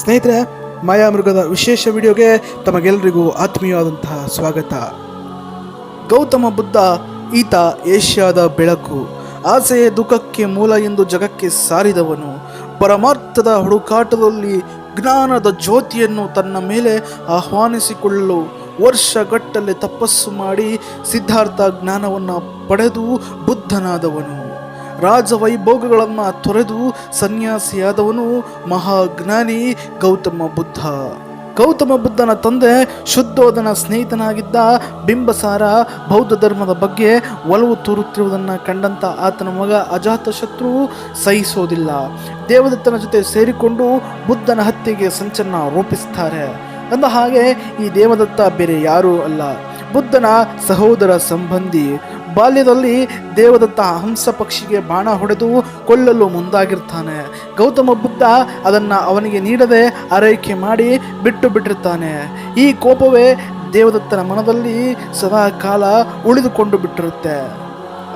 ಸ್ನೇಹಿತರೆ ಮಾಯಾಮೃಗದ ವಿಶೇಷ ವಿಡಿಯೋಗೆ ತಮಗೆಲ್ಲರಿಗೂ ಆತ್ಮೀಯವಾದಂತಹ ಸ್ವಾಗತ. ಗೌತಮ ಬುದ್ಧ, ಈತ ಏಷ್ಯಾದ ಬೆಳಕು, ಆಸೆಯ ದುಃಖಕ್ಕೆ ಮೂಲ ಎಂದು ಜಗಕ್ಕೆ ಸಾರಿದವನು, ಪರಮಾರ್ಥದ ಹುಡುಕಾಟದಲ್ಲಿ ಜ್ಞಾನದ ಜ್ಯೋತಿಯನ್ನು ತನ್ನ ಮೇಲೆ ಆಹ್ವಾನಿಸಿಕೊಳ್ಳಲು ವರ್ಷಗಟ್ಟಲೆ ತಪಸ್ಸು ಮಾಡಿ ಸಿದ್ಧಾರ್ಥ ಜ್ಞಾನವನ್ನು ಪಡೆದು ಬುದ್ಧನಾದವನು. ರಾಜವೈಭೋಗಗಳನ್ನು ತೊರೆದು ಸನ್ಯಾಸಿಯಾದವನು ಮಹಾಜ್ಞಾನಿ ಗೌತಮ ಬುದ್ಧ. ಗೌತಮ ಬುದ್ಧನ ತಂದೆ ಶುದ್ಧೋಧನ ಸ್ನೇಹಿತನಾಗಿದ್ದ ಬಿಂಬಸಾರ ಬೌದ್ಧ ಧರ್ಮದ ಬಗ್ಗೆ ಒಲವು ತೋರುತ್ತಿರುವುದನ್ನು ಕಂಡಂತ ಆತನ ಮಗ ಅಜಾತಶತ್ರು ಸಹಿಸೋದಿಲ್ಲ. ದೇವದತ್ತನ ಜೊತೆ ಸೇರಿಕೊಂಡು ಬುದ್ಧನ ಹತ್ಯೆಗೆ ಸಂಚನ್ನ ರೂಪಿಸ್ತಾರೆ. ಅಂದ ಹಾಗೆ ಈ ದೇವದತ್ತ ಬೇರೆ ಯಾರೂ ಅಲ್ಲ. ಬುದ್ಧನ ಸಹೋದರ ಸಂಬಂಧಿ. ಬಾಲ್ಯದಲ್ಲಿ ದೇವದತ್ತ ಹಂಸ ಪಕ್ಷಿಗೆ ಬಾಣ ಹೊಡೆದು ಕೊಲ್ಲಲು ಮುಂದಾಗಿರ್ತಾನೆ. ಗೌತಮ ಬುದ್ಧ ಅದನ್ನು ಅವನಿಗೆ ನೀಡದೆ ಆರೈಕೆ ಮಾಡಿ ಬಿಟ್ಟು ಬಿಟ್ಟಿರ್ತಾನೆ. ಈ ಕೋಪವೇ ದೇವದತ್ತನ ಮನದಲ್ಲಿ ಸದಾ ಕಾಲ ಉಳಿದುಕೊಂಡು ಬಿಟ್ಟಿರುತ್ತೆ.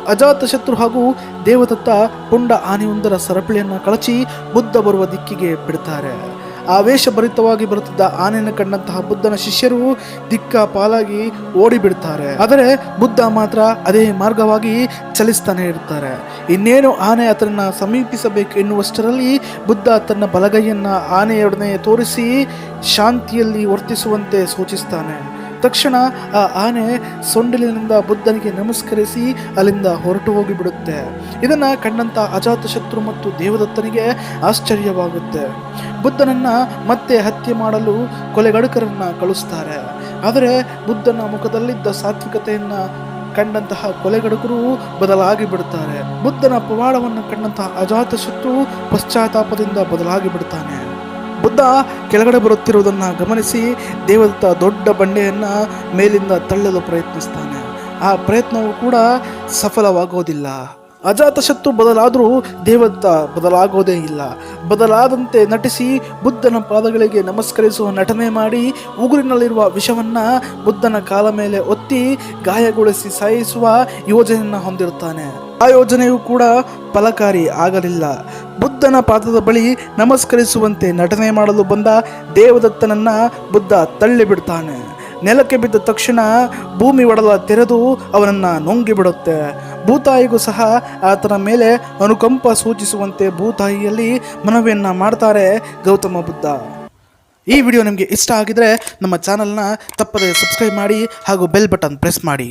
ಅಜಾತಶತ್ರು ಹಾಗೂ ದೇವದತ್ತ ಪುಂಡ ಆನೆಯೊಂದರ ಸರಪಳಿಯನ್ನು ಕಳಚಿ ಬುದ್ಧ ಬರುವ ದಿಕ್ಕಿಗೆ ಬಿಡ್ತಾರೆ. ಆವೇಶಭರಿತವಾಗಿ ಬರುತ್ತಿದ್ದ ಆನೆಯನ್ನು ಕಂಡಂತಹ ಬುದ್ಧನ ಶಿಷ್ಯರು ದಿಕ್ಕ ಪಾಲಾಗಿ ಓಡಿಬಿಡ್ತಾರೆ. ಆದರೆ ಬುದ್ಧ ಮಾತ್ರ ಅದೇ ಮಾರ್ಗವಾಗಿ ಚಲಿಸ್ತಾನೆ ಇರ್ತಾರೆ. ಇನ್ನೇನು ಆನೆ ಅದನ್ನ ಸಮೀಪಿಸಬೇಕು ಎನ್ನುವಷ್ಟರಲ್ಲಿ ಬುದ್ಧ ತನ್ನ ಬಲಗೈಯನ್ನ ಆನೆಯೊಡನೆ ತೋರಿಸಿ ಶಾಂತಿಯಲ್ಲಿ ವರ್ತಿಸುವಂತೆ ಸೂಚಿಸ್ತಾನೆ. ತಕ್ಷಣ ಆ ಆನೆ ಸೊಂಡಿಲಿನಿಂದ ಬುದ್ಧನಿಗೆ ನಮಸ್ಕರಿಸಿ ಅಲ್ಲಿಂದ ಹೊರಟು ಹೋಗಿಬಿಡುತ್ತೆ. ಇದನ್ನು ಕಂಡಂತ ಅಜಾತಶತ್ರು ಮತ್ತು ದೇವದತ್ತನಿಗೆ ಆಶ್ಚರ್ಯವಾಗುತ್ತೆ. ಬುದ್ಧನನ್ನು ಮತ್ತೆ ಹತ್ಯೆ ಮಾಡಲು ಕೊಲೆಗಡುಕರನ್ನು ಕಳಿಸ್ತಾರೆ. ಆದರೆ ಬುದ್ಧನ ಮುಖದಲ್ಲಿದ್ದ ಸಾತ್ವಿಕತೆಯನ್ನು ಕಂಡಂತಹ ಕೊಲೆಗಡುಕರು ಬದಲಾಗಿ ಬಿಡುತ್ತಾರೆ ಬುದ್ಧನ ಪವಾಡವನ್ನು ಕಂಡಂತಹ ಅಜಾತಶತ್ರು ಪಶ್ಚಾತ್ತಾಪದಿಂದ ಬದಲಾಗಿ ಬಿಡುತ್ತಾನೆ ಬುದ್ಧ ಕೆಳಗಡೆ ಬರುತ್ತಿರುವುದನ್ನು ಗಮನಿಸಿ ದೇವದತ್ತ ದೊಡ್ಡ ಬಂಡೆಯನ್ನು ಮೇಲಿಂದ ತಳ್ಳಲು ಪ್ರಯತ್ನಿಸ್ತಾನೆ. ಆ ಪ್ರಯತ್ನವು ಕೂಡ ಸಫಲವಾಗೋದಿಲ್ಲ. ಅಜಾತಶತ್ರು ಬದಲಾದರೂ ದೇವದತ್ತ ಬದಲಾಗೋದೇ ಇಲ್ಲ. ಬದಲಾದಂತೆ ನಟಿಸಿ ಬುದ್ಧನ ಪಾದಗಳಿಗೆ ನಮಸ್ಕರಿಸುವ ನಟನೆ ಮಾಡಿ ಉಗುರಿನಲ್ಲಿರುವ ವಿಷವನ್ನು ಬುದ್ಧನ ಕಾಲ ಮೇಲೆ ಒತ್ತಿ ಗಾಯಗೊಳಿಸಿ ಸಾಯಿಸುವ ಯೋಜನೆಯನ್ನು ಹೊಂದಿರುತ್ತಾನೆ. ಆ ಯೋಜನೆಯು ಕೂಡ ಫಲಕಾರಿ ಆಗಲಿಲ್ಲ. ಬುದ್ಧನ ಪಾದದ ಬಳಿ ನಮಸ್ಕರಿಸುವಂತೆ ನಟನೆ ಮಾಡಲು ಬಂದ ದೇವದತ್ತನನ್ನ ಬುದ್ಧ ತಳ್ಳಿಬಿಡ್ತಾನೆ. ನೆಲಕ್ಕೆ ಬಿದ್ದ ತಕ್ಷಣ ಭೂಮಿ ಒಡಲ ತೆರೆದು ಅವನನ್ನು ನುಂಗಿಬಿಡುತ್ತೆ. ಭೂತಾಯಿಗೂ ಸಹ ಆತನ ಮೇಲೆ ಅನುಕಂಪ ಸೂಚಿಸುವಂತೆ ಭೂತಾಯಿಯಲ್ಲಿ ಮನವಿಯನ್ನು ಮಾಡ್ತಾರೆ ಗೌತಮ ಬುದ್ಧ. ಈ ವಿಡಿಯೋ ನಿಮಗೆ ಇಷ್ಟ ಆಗಿದ್ರೆ ನಮ್ಮ ಚಾನಲ್ನ ತಪ್ಪದೆ ಸಬ್ಸ್ಕ್ರೈಬ್ ಮಾಡಿ ಹಾಗೂ ಬೆಲ್ ಬಟನ್ ಪ್ರೆಸ್ ಮಾಡಿ.